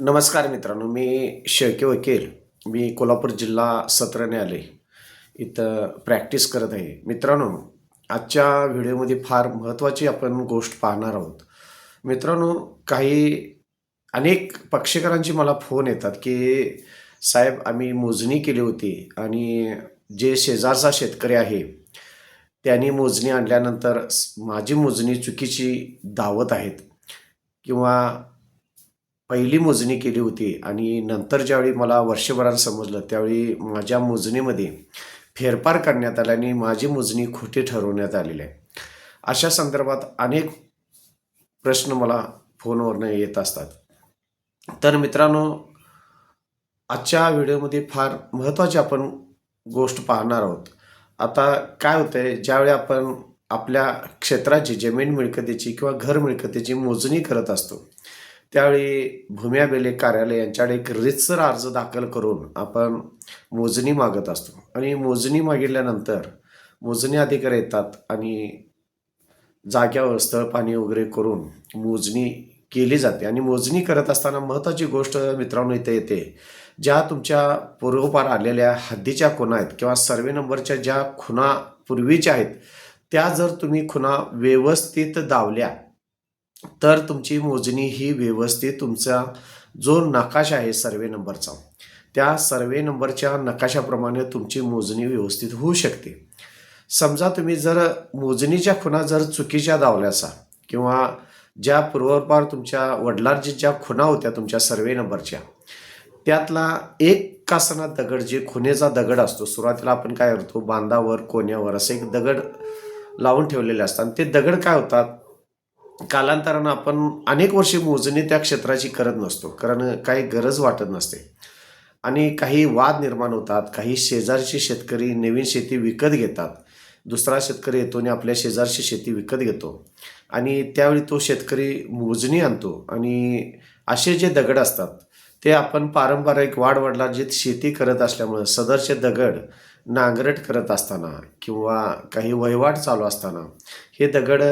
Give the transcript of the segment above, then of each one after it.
नमस्कार मित्रांनो मी शेळके वकील. मी कोल्हापूर जिल्हा सत्र न्यायालय इथं प्रॅक्टिस करत आहे. मित्रांनो आजच्या व्हिडिओमध्ये फार महत्त्वाची आपण गोष्ट पाहणार आहोत. मित्रांनो काही अनेक पक्षकारांची मला फोन येतात की साहेब आम्ही मोजणी केली होती आणि जे शेजारचा शेतकरी आहे त्यांनी मोजणी आणल्यानंतर माझी मोजणी चुकीची दावत आहेत किंवा पहिली मोजणी केली होती आणि नंतर ज्यावेळी मला वर्षभरात समजलं त्यावेळी माझ्या मोजणीमध्ये फेरफार करण्यात आला आणि माझी मोजणी खोटी ठरवण्यात आलेली आहे. अशा संदर्भात अनेक प्रश्न मला फोनवरनं येत असतात. तर मित्रांनो आजच्या व्हिडिओमध्ये फार महत्त्वाची आपण गोष्ट पाहणार आहोत. आता काय होतं आहे ज्यावेळी आपण आपल्या क्षेत्राची जमीन मिळकतीची किंवा घर मिळकतीची मोजणी करत असतो त्यावेळी भूमी अभिलेख कार्यालय यांच्याकडे एक रितसर अर्ज दाखल करून आपण मोजणी मागत असतो. आणि मोजणी मागितल्यानंतर मोजणी अधिकारी येतात आणि जाग्यावर स्थळ पाणी वगैरे करून मोजणी केली जाते. आणि मोजणी करत असताना महत्त्वाची गोष्ट मित्रांनो इथे येते ज्या तुमच्या पूर्वपार आलेल्या हद्दीच्या खुणा आहेत किंवा सर्वे नंबरच्या ज्या खुणा पूर्वीच्या आहेत त्या जर तुम्ही खुणा व्यवस्थित दावल्या तर तुमची मोजणी ही व्यवस्थित तुमचा जो नकाशा आहे सर्वे नंबरचा त्या सर्वे नंबरच्या नकाशाप्रमाणे तुमची मोजणी व्यवस्थित होऊ शकते. समजा तुम्ही जर मोजणीच्या खुणा जर चुकीच्या दावल्याचा किंवा ज्या पूर्वपार तुमच्या वडिलांची ज्या खुणा होत्या तुमच्या सर्वे नंबरच्या त्यातला एक कासना दगड जे खुनेचा दगड असतो सुरुवातीला आपण काय करतो बांधावर कोण्यावर असे एक दगड लावून ठेवलेले असतात. आणि ते दगड काय होतात? कालांतरानं आपण अनेक वर्षे मोजणी त्या क्षेत्राची करत नसतो कारण काही गरज वाटत नसते. आणि काही वाद निर्माण होतात काही शेजारचे शेतकरी नवीन शेती विकत घेतात. दुसरा शेतकरी येतो आणि आपल्या शेजारची शेती विकत घेतो. आणि त्यावेळी तो शेतकरी मोजणी आणतो आणि असे जे दगड असतात ते आपण पारंपरिक वाढवडला जे शेती करत असल्यामुळं सदरचे दगड नांगरट करत असताना किंवा काही वहिवाट चालू असताना हे दगड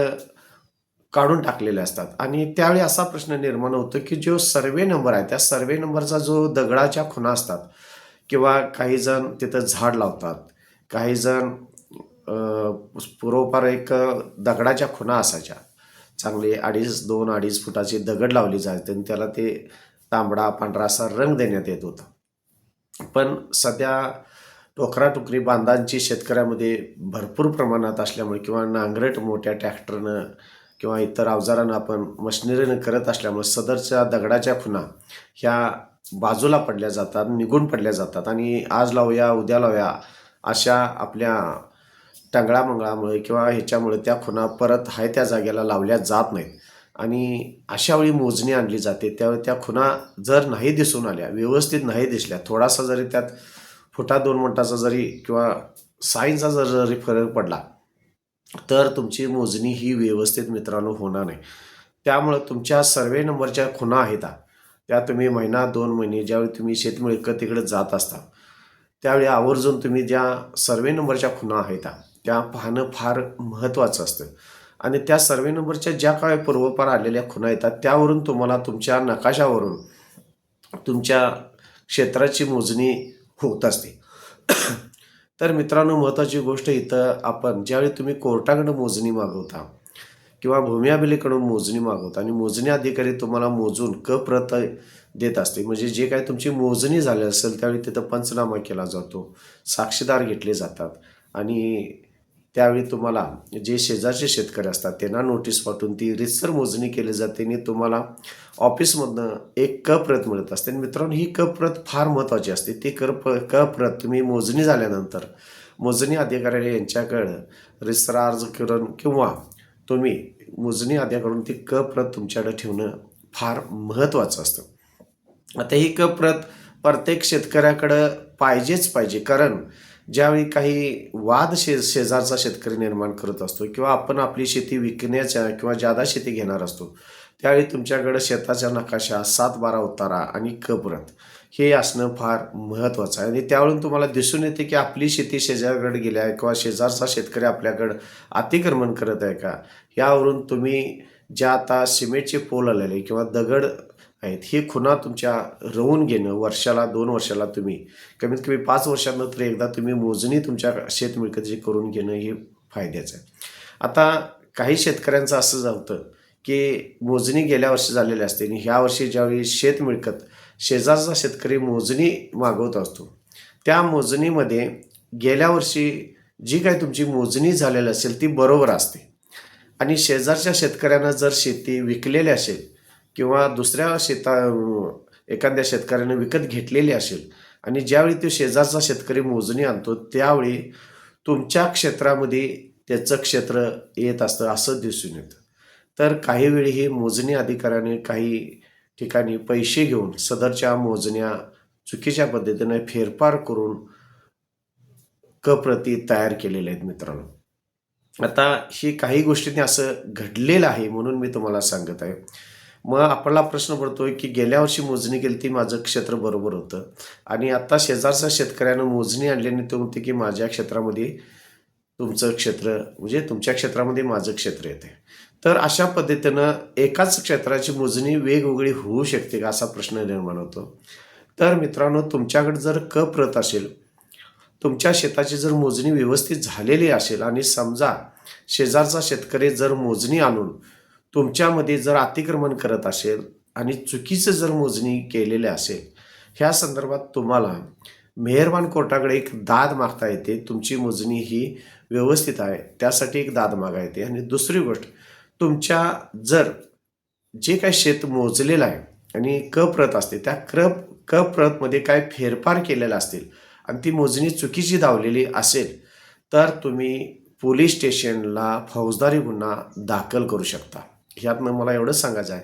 काढून टाकलेले असतात. आणि त्यावेळी असा प्रश्न निर्माण होतो की जो सर्वे नंबर आहे त्या सर्वे नंबरचा जो दगडाच्या खुणा असतात किंवा काही जण तिथं झाड लावतात काही जण पूर्वपार एक दगडाच्या खुणा असायच्या. चांगले अडीच दोन अडीच फुटाचे दगड लावली जायचे आणि त्याला ते तांबडा पांढरा असा रंग देण्यात येत होता. पण सध्या टोकराटोकरी बांधांची शेतकऱ्यामध्ये भरपूर प्रमाणात असल्यामुळे किंवा नांगरट मोठ्या ट्रॅक्टरनं किंवा इतर अवजारानं आपण मशिनरीनं करत असल्यामुळे सदरच्या दगडाच्या खुणा ह्या बाजूला पडल्या जातात निघून पडल्या जातात. आणि आज लावूया उद्या लावूया अशा आपल्या टंगळामंगळामुळे किंवा ह्याच्यामुळे त्या खुणा परत हाय त्या जागेला लावल्या जात नाहीत. आणि अशा वेळी मोजणी आणली जाते. त्यावेळी त्या खुणा जर नाही दिसून आल्या व्यवस्थित नाही दिसल्या थोडासा जरी त्यात फुटा दोन मिनटाचा जरी किंवा साईनचा जर जरी फरक पडला तर तुमची मोजणी ही व्यवस्थित मित्रांनो होणार नाही. त्यामुळं तुमच्या सर्वे नंबरच्या खुणा आहेत त्या तुम्ही महिना दोन महिने ज्यावेळी तुम्ही शेतमिळकत तिकडे जात असता त्यावेळी आवर्जून तुम्ही ज्या सर्वे नंबरच्या खुणा आहेत त्या पाहणं फार महत्त्वाचं असतं. आणि त्या सर्वे नंबरच्या ज्या काय पूर्वपार आलेल्या खुणा येतात त्यावरून तुम्हाला तुमच्या नकाशावरून तुमच्या क्षेत्राची मोजणी होत असते. तर मित्रांनो महत्त्वाची गोष्ट इथं आपण ज्यावेळी तुम्ही कोर्टाकडं मोजणी मागवता किंवा भूमी अभिलेखकडून मोजणी मागवता आणि मोजणी अधिकारी तुम्हाला मोजून क प्रत देत असते म्हणजे जे काही तुमची मोजणी झाली असेल त्यावेळी तिथं पंचनामा केला जातो साक्षीदार घेतले जातात आणि त्यावेळी तुम्हाला जे शेजारचे शेतकरी असतात त्यांना नोटीस पाठवून ती रितसर मोजणी केली जाते आणि तुम्हाला ऑफिसमधनं एक क प्रत मिळत असते. आणि मित्रांनो ही क प्रत फार महत्त्वाची असते. ती कर प क प्रत तुम्ही मोजणी झाल्यानंतर मोजणी अधिकारी यांच्याकडं रितसर अर्ज करून किंवा तुम्ही मोजणी अधिकाकडून ती क प्रत तुमच्याकडे ठेवणं फार महत्त्वाचं असतं. आता ही क प्रत प्रत्येक शेतकऱ्याकडं पाहिजेच पाहिजे. कारण ज्यावेळी काही वाद शे शेजारचा शेतकरी निर्माण करत असतो किंवा आपण आपली शेती विकण्याच्या किंवा जादा शेती घेणार असतो त्यावेळी तुमच्याकडं शेताच्या नकाशा सात बारा उतारा आणि कप्रत हे असणं फार महत्त्वाचं आहे. आणि त्यावरून तुम्हाला दिसून येते की आपली शेती शेजारकडे गेली आहे किंवा शेजारचा शेतकरी आपल्याकडं अतिक्रमण करत आहे का? यावरून तुम्ही ज्या आता सिमेंटचे पोल आलेले किंवा दगड आहेत. हे खुणा तुमच्या रवून घेणं वर्षाला दोन वर्षाला तुम्ही कमीत कमी पाच वर्षानंतर एकदा तुम्ही मोजणी तुमच्या शेत मिळकतीची करून घेणं हे फायद्याचं आहे. आता काही शेतकऱ्यांचं असं जातं की मोजणी गेल्या वर्षी झालेली असते आणि ह्या वर्षी ज्यावेळी शेत मिळकत शेजारचा शेतकरी मोजणी मागवत असतो त्या मोजणीमध्ये गेल्या वर्षी जी काही तुमची मोजणी झालेली असेल ती बरोबर असते. आणि शेजारच्या शेतकऱ्यांना जर शेती विकलेली असेल किंवा दुसऱ्या शेता एखाद्या शेतकऱ्याने विकत घेतलेली असेल आणि ज्यावेळी तो शेजारचा शेतकरी मोजणी आणतो त्यावेळी तुमच्या क्षेत्रामध्ये त्याचं क्षेत्र येत असतं असं दिसून येतं. तर काही वेळी हे मोजणी अधिकाऱ्याने काही ठिकाणी पैसे घेऊन सदरच्या मोजण्या चुकीच्या पद्धतीने फेरफार करून कप्रती तयार केलेल्या आहेत मित्रांनो. आता ही काही गोष्टींनी असं घडलेलं आहे म्हणून मी तुम्हाला सांगत आहे. मग आपला प्रश्न पडतोय की गेल्या वर्षी मोजणी केली ती माझं क्षेत्र बरोबर होतं. आणि आता शेजारच्या शेतकऱ्यानं मोजणी आणल्याने ते म्हणते की माझ्या क्षेत्रामध्ये तुमचं क्षेत्र म्हणजे तुमच्या क्षेत्रामध्ये माझं क्षेत्र येते तर अशा पद्धतीनं एकाच क्षेत्राची मोजणी वेगवेगळी होऊ शकते का असा प्रश्न निर्माण होतो. तर मित्रांनो तुमच्याकडे जर क प्रत असेल तुमच्या शेताची जर मोजणी व्यवस्थित झालेली असेल आणि समजा शेजारचा शेतकरी जर मोजणी आणून तुमच्यामध्ये जर अतिक्रमण करत असेल आणि चुकीचं जर मोजणी केलेले असेल ह्या संदर्भात तुम्हाला मेहरबान कोर्टाकडे एक दाद मागता येते. तुमची मोजणी ही व्यवस्थित आहे त्यासाठी एक दाद मागा येते. आणि दुसरी गोष्ट तुमच्या जर जे काही शेत मोजलेलं आहे आणि क प्रत असते त्या क्रप क प्रतमध्ये काय फेरफार केलेला असतील आणि ती मोजणी चुकीची धावलेली असेल तर तुम्ही पोलीस स्टेशनला फौजदारी गुन्हा दाखल करू शकता. ह्यातनं मला एवढंच सांगायचं आहे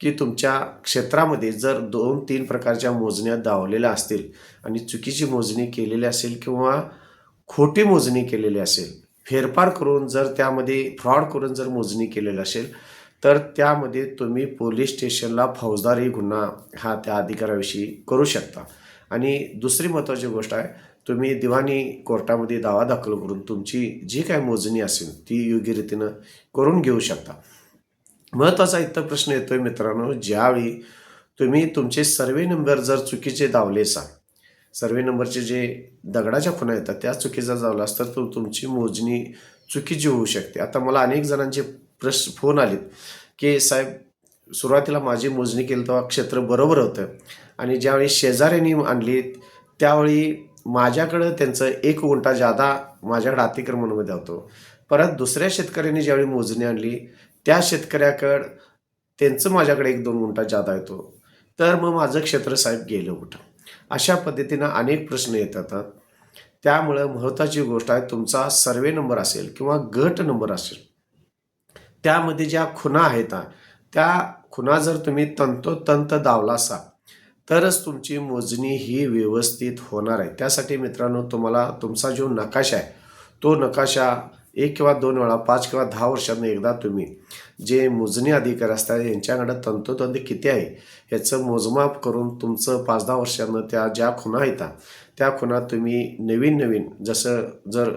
की तुमच्या क्षेत्रामध्ये जर दोन तीन प्रकारच्या मोजण्या दावलेल्या असतील आणि चुकीची मोजणी केलेली असेल किंवा खोटी मोजणी केलेली असेल फेरफार करून जर त्यामध्ये फ्रॉड करून जर मोजणी केलेली असेल तर त्यामध्ये तुम्ही पोलीस स्टेशनला फौजदारी गुन्हा हा त्या अधिकाऱ्याविषयी करू शकता. आणि दुसरी महत्त्वाची गोष्ट आहे तुम्ही दिवाणी कोर्टामध्ये दावा दाखल करून तुमची जी काय मोजणी असेल ती योग्यरीतीनं करून घेऊ शकता. महत्त्वाचा इथं प्रश्न येतोय मित्रांनो ज्यावेळी तुम्ही तुमचे सर्वे नंबर जर चुकीचे दावले असाल सर्वे नंबरचे जे दगडाच्या खुणा येतात त्या चुकीचा जावला तर तर तुमची मोजणी चुकीची होऊ शकते. आता मला अनेक जणांचे प्रश्न फोन आलेत की साहेब सुरुवातीला माझी मोजणी केली तेव्हा क्षेत्र बरोबर होतं आणि ज्यावेळी शेजाऱ्यांनी आणली त्यावेळी माझ्याकडं त्यांचं एक गुंठा जादा माझ्याकडे अतिक्रमणामध्ये होतो. परत दुसऱ्या शेतकऱ्यांनी ज्यावेळी मोजणी आणली त्या शेतकऱ्याकडं त्यांचं माझ्याकडे एक दोन गुंठा जादा येतो तर मग माझं क्षेत्र साहेब गेलं कुठं? अशा पद्धतीनं अनेक प्रश्न येतात त्यामुळं महत्त्वाची गोष्ट आहे तुमचा सर्वे नंबर असेल किंवा गट नंबर असेल त्यामध्ये ज्या खुणा आहेत त्या खुणा जर तुम्ही तंतोतंत दावला असाल तरच तुमची मोजणी ही व्यवस्थित होणार आहे. त्यासाठी मित्रांनो तुम्हाला तुमचा जो नकाशा आहे तो नकाशा एक किंवा दोन वेळा पाच किंवा दहा वर्षांना एकदा तुम्ही जे मोजणी अधिकार असतात यांच्याकडं तंतोतंत किती आहे ह्याचं मोजमाप करून तुमचं पाच दहा वर्षांनं त्या ज्या खुणा येतात त्या खुणा तुम्ही नवीन नवीन जसं जर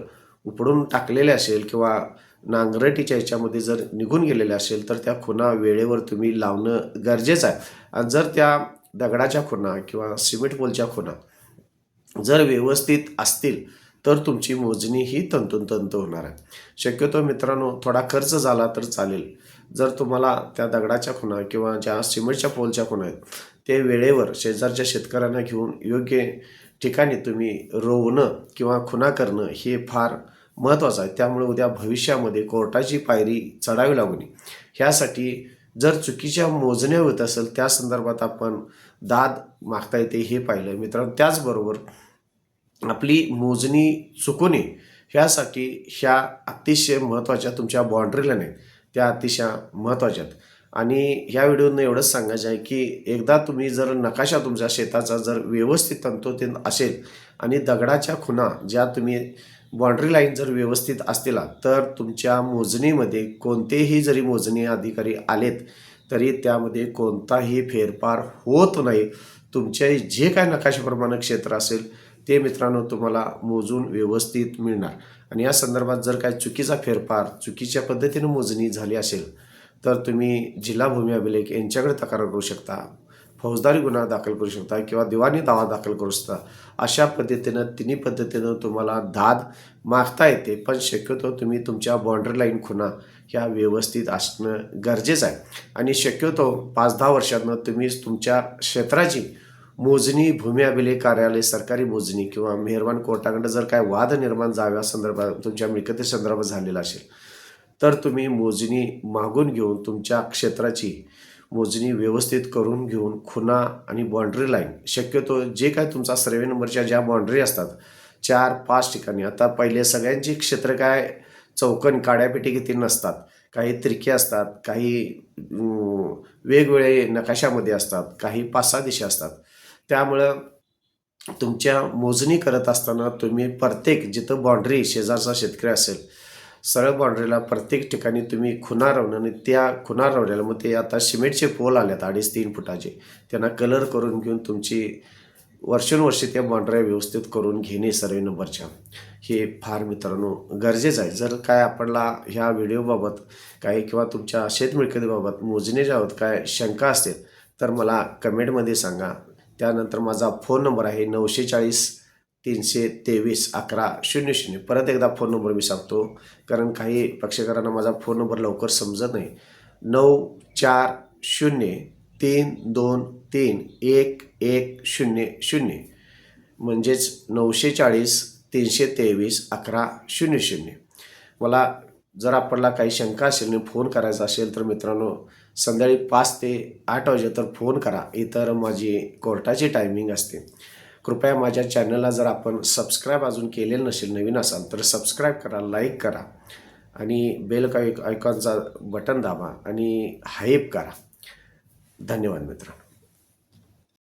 उपडून टाकलेले असेल किंवा नांगरटीच्या ह्याच्यामध्ये जर निघून गेलेले असेल तर त्या खुणा वेळेवर तुम्ही लावणं गरजेचं आहे. आणि जर त्या दगडाच्या खुणा किंवा सिमेंट पोलच्या खुणा जर व्यवस्थित असतील तर तुमची मोजणी ही तंतोतंत होणार आहे. शक्यतो मित्रांनो थोडा खर्च झाला तर चालेल. जर तुम्हाला त्या दगडाच्या खुणा किंवा ज्या सिमेंटच्या पोलच्या खुणा आहेत ते वेळेवर शेजारच्या शेतकऱ्यांना घेऊन योग्य ठिकाणी तुम्ही रोवणं किंवा खुणा करणं हे फार महत्त्वाचं आहे. त्यामुळे उद्या भविष्यामध्ये कोर्टाची पायरी चढावी लागू नये ह्यासाठी जर चुकीच्या मोजण्या होत असेल त्या संदर्भात आपण दाद मागता येते हे पाहिलं. मित्रांनो त्याचबरोबर आपली मोजणी चुकू नये ह्यासाठी ह्या अतिशय महत्त्वाच्या तुमच्या बाँड्रीला नाही त्या अतिशय महत्त्वाच्या आहेत आणि ह्या व्हिडिओनं एवढंच सांगायचं आहे की एकदा तुम्ही जर नकाशा तुमच्या शेताचा जर व्यवस्थित तंतोतंत असेल आणि दगडाच्या खुणा ज्या तुम्ही बाँड्री लाईन जर व्यवस्थित असतील तर तुमच्या मोजणीमध्ये कोणतेही जरी मोजणी अधिकारी आलेत तरी त्यामध्ये कोणताही फेरफार होत नाही. तुमचे जे काय नकाशाप्रमाणे क्षेत्र असेल ते मित्रांनो तुम्हाला मोजून व्यवस्थित मिळणार. आणि या संदर्भात जर काय चुकीचा फेरफार चुकीच्या पद्धतीनं मोजणी झाली असेल तर तुम्ही जिल्हा भूमी अभिलेख यांच्याकडे तक्रार करू शकता फौजदारी गुन्हा दाखल करू शकता किंवा दिवाणी दावा दाखल करू शकता. अशा पद्धतीनं तिन्ही पद्धतीनं तुम्हाला दाद मागता येते पण शक्यतो तुम्ही तुमच्या बाँड्री लाईन खुणा ह्या व्यवस्थित असणं गरजेचं आहे. आणि शक्यतो पाच दहा वर्षातनं तुम्ही तुमच्या क्षेत्राची मोजणी भूमी अभिलेख कार्यालय सरकारी मोजणी किंवा मेहरबान कोर्टाकडे जर काय वाद निर्माण जाव्या संदर्भात तुमच्या मिळकती संदर्भात झालेला असेल तर तुम्ही मोजणी मागून घेऊन तुमच्या क्षेत्राची मोजणी व्यवस्थित करून घेऊन खुना आणि बाँड्री लाईन शक्यतो जे काय तुमचा सर्वे नंबरच्या ज्या बाँड्री असतात चार पाच ठिकाणी. आता पहिले सगळ्यांची क्षेत्र काय चौकन काड्यापेटी किती नसतात काही त्रिके असतात काही वेगवेगळे नकाशामध्ये असतात काही पाच सहा दिशा असतात. त्यामुळं तुमच्या मोजणी करत असताना तुम्ही प्रत्येक जिथं बाँड्री शेजारचा शेतकरी असेल सरळ बाँड्रीला प्रत्येक ठिकाणी तुम्ही खुणा रवणं आणि त्या खुणा रवण्याला मग ते आता सिमेंटचे पोल आलेत अडीच तीन फुटाचे त्यांना कलर करून घेऊन तुमची वर्षानुवर्षे त्या बाँड्र्या व्यवस्थित करून घेणे सर्वे नंबरच्या. हे फार मित्रांनो गरजेचं आहे. जर काय आपल्याला ह्या व्हिडिओबाबत काही किंवा तुमच्या शेतमिळकतीबाबत मोजणीच्या काय शंका असतील तर मला कमेंटमध्ये सांगा. त्यानंतर माझा फोन नंबर आहे नऊशे चाळीस तीनशे तेवीस अकरा शून्य शून्य. परत एकदा फोन नंबर मी सांगतो कारण काही प्रेक्षकांना माझा फोन नंबर लवकर समजत नाही. नऊ चार शून्य तीन दोन तीन एक एक शून्य शून्य. म्हणजेच नऊशे चाळीस तीनशे तेवीस अकरा शून्य शून्य. मला जर आपल्याला काही शंका असेल आणि फोन करायचा असेल तर मित्रांनो संध्याकाळी पाच ते आठ वाजे तर फोन करा. इतर माझी कोर्टाची टायमिंग असते. कृपया माझ्या चॅनलला जर आपण सबस्क्राईब अजून केलेलं नसेल नवीन असाल तर सबस्क्राईब करा लाईक करा आणि बेल का आयकॉनचा बटन दाबा आणि हाईप करा. धन्यवाद मित्रांनो.